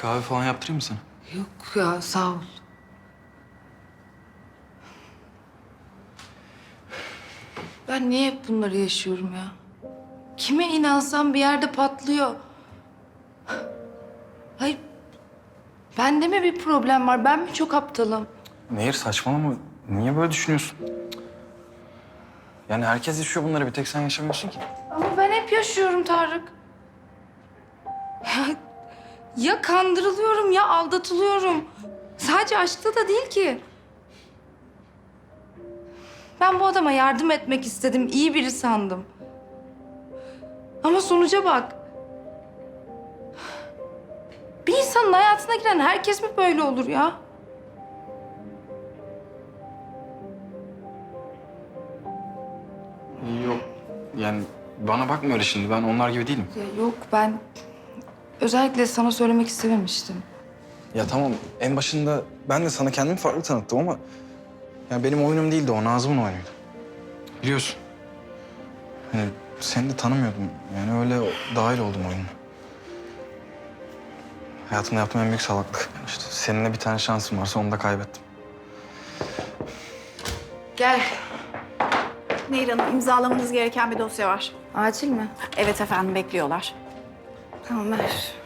kahve falan yaptırayım mı sana? Yok ya sağ ol. Ben niye hep bunları yaşıyorum ya? Kime inansam bir yerde patlıyor. Hayır. Bende mi bir problem var? Ben mi çok aptalım? Nehir saçmalama. Niye böyle düşünüyorsun? Yani herkes yaşıyor bunları. Bir tek sen yaşamıyorsun ki. Ama ben hep yaşıyorum Tarık. Ya, kandırılıyorum ya aldatılıyorum. Sadece aşkta da değil ki. Ben bu adama yardım etmek istedim. iyi biri sandım. Ama sonuca bak. Bir insanın hayatına giren herkes mi böyle olur ya? Yok. Yani bana bakma öyle şimdi. Ben onlar gibi değilim. ya yok ben özellikle sana söylemek istememiştim. Ya tamam en başında ben de sana kendimi farklı tanıttım ama... ...ya benim oyunum değildi o Nazım'ın oyunuydu. Biliyorsun. Hani seni de tanımıyordum. Yani öyle dahil oldum oyuna. Hayatımda yaptığım en büyük salaklık. İşte seninle bir tane şansım varsa onu da kaybettim. Gel. Nehir Hanım imzalamanız gereken bir dosya var. Acil mi? Evet efendim bekliyorlar. Tamam ver.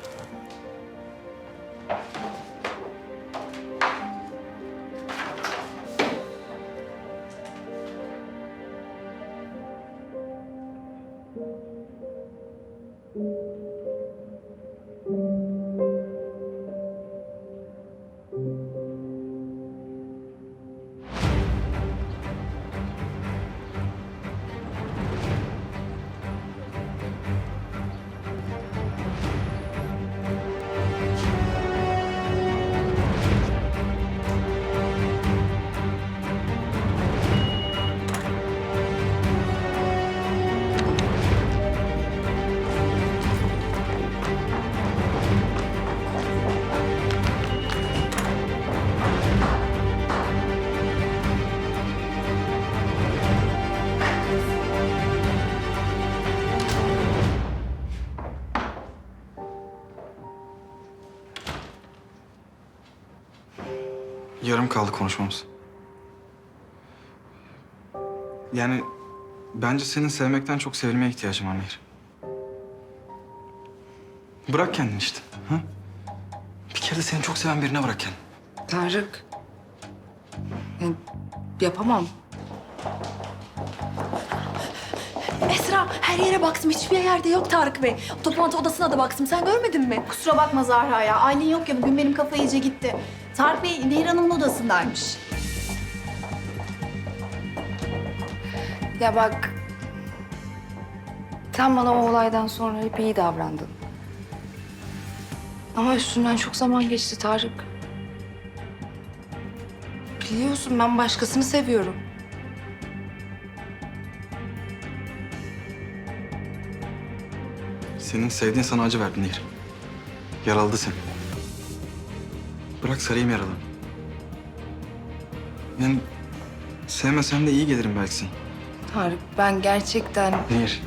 Yarım kaldı konuşmamız. Yani bence senin sevmekten çok sevilmeye ihtiyacın var Nehir. Bırak kendini işte. Ha? Bir kere de seni çok seven birine bırak kendini. Tarık. Yani yapamam. Esra her yere baktım hiçbir yerde yok Tarık Bey. Toplantı odasına da baktım sen görmedin mi? Kusura bakma Zahra ya. Aylin yok ya bugün benim kafa iyice gitti. Tarık Bey Nehir Hanım'ın odasındaymış. Ya bak. Sen bana o olaydan sonra hep iyi davrandın. Ama üstünden çok zaman geçti Tarık. Biliyorsun ben başkasını seviyorum. Senin sevdiğin sana acı verdi Nehir. Yaraladı seni. Bırak sarayım yaralarını. Yani sevmesen de iyi gelirim belki. Tarık ben gerçekten Nehir,